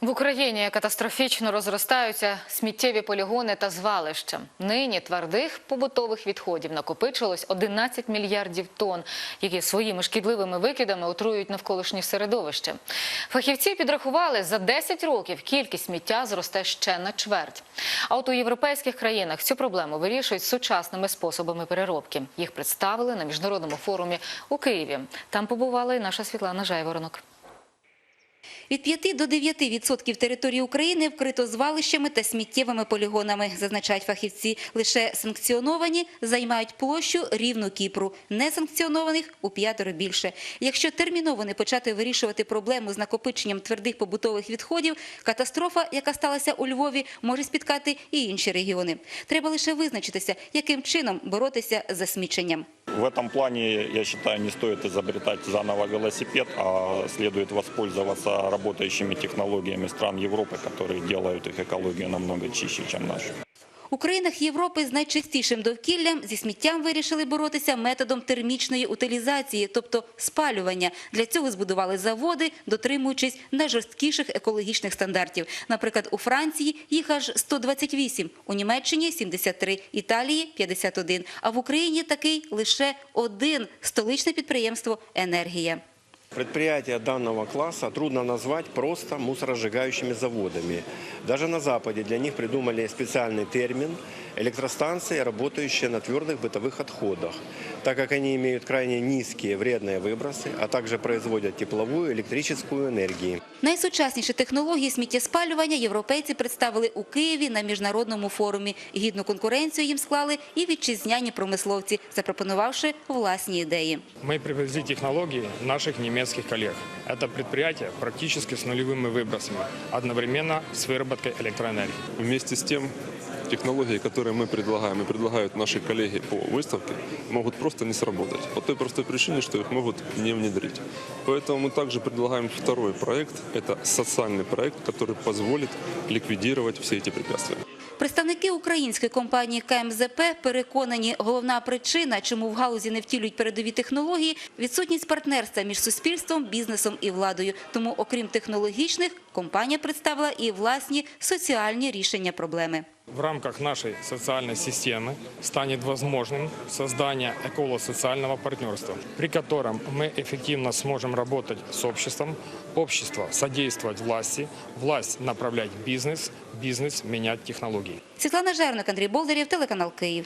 В Україні катастрофічно розростаються сміттєві полігони та звалища. Нині твердих побутових відходів накопичилось 11 мільярдів тонн, які своїми шкідливими викидами отруюють навколишнє середовище. Фахівці підрахували, за 10 років кількість сміття зросте ще на чверть. А от у європейських країнах цю проблему вирішують сучасними способами переробки. Їх представили на міжнародному форумі у Києві. Там побувала і наша Світлана Жайворонок. Від 5 до 9 відсотків території України вкрито звалищами та сміттєвими полігонами, зазначають фахівці. Лише санкціоновані займають площу рівну Кіпру, несанкціонованих у п'ятеро більше. Якщо терміново не почати вирішувати проблему з накопиченням твердих побутових відходів, катастрофа, яка сталася у Львові, може спіткати і інші регіони. Треба лише визначитися, яким чином боротися з засміченням. В этом плане, я считаю, не стоит изобретать заново велосипед, а следует воспользоваться работающими технологиями стран Европы, которые делают их экологию намного чище, чем наша. У країнах Європи з найчистішим довкіллям зі сміттям вирішили боротися методом термічної утилізації, тобто спалювання. Для цього збудували заводи, дотримуючись найжорсткіших екологічних стандартів. Наприклад, у Франції їх аж 128, у Німеччині – 73, Італії – 51, а в Україні такий лише один – столичне підприємство «Енергія». Предприятия данного класса трудно назвать просто мусоросжигающими заводами. Даже на Западе для них придумали специальный термин – электростанции, работающие на твердых бытовых отходах, так как они имеют крайне низкие вредные выбросы, а также производят тепловую и электрическую энергии. Найсучасніші технології сміттєспалювання європейці представили у Києві на міжнародному форумі. Гідну конкуренцію їм склали і вітчизняні промисловці, запропонувавши власні ідеї. Мы привезли технологии наших немецких коллег. Это предприятие практически с нулевыми выбросами, одновременно с выработкой электроэнергии. Вместе с тем, технологии, которые мы предлагаем и предлагают наши коллеги по выставке, могут просто не сработать. По той простой причине, что их могут не внедрить. Поэтому мы также предлагаем второй проект. Это социальный проект, который позволит ликвидировать все эти препятствия. Представники української компанії КМЗП переконані, головна причина, чому в галузі не втілюють передові технології – відсутність партнерства між суспільством, бізнесом і владою. Тому, окрім технологічних, компанія представила і власні соціальні рішення проблеми. В рамках нашей социальной системы станет возможным создание эколого-социального партнерства, при котором мы эффективно сможем работать с обществом, общество содействовать власти, власть направлять бизнес, бизнес менять технологии. Світлана Жерник, Андрій Болдерів, телеканал «Київ».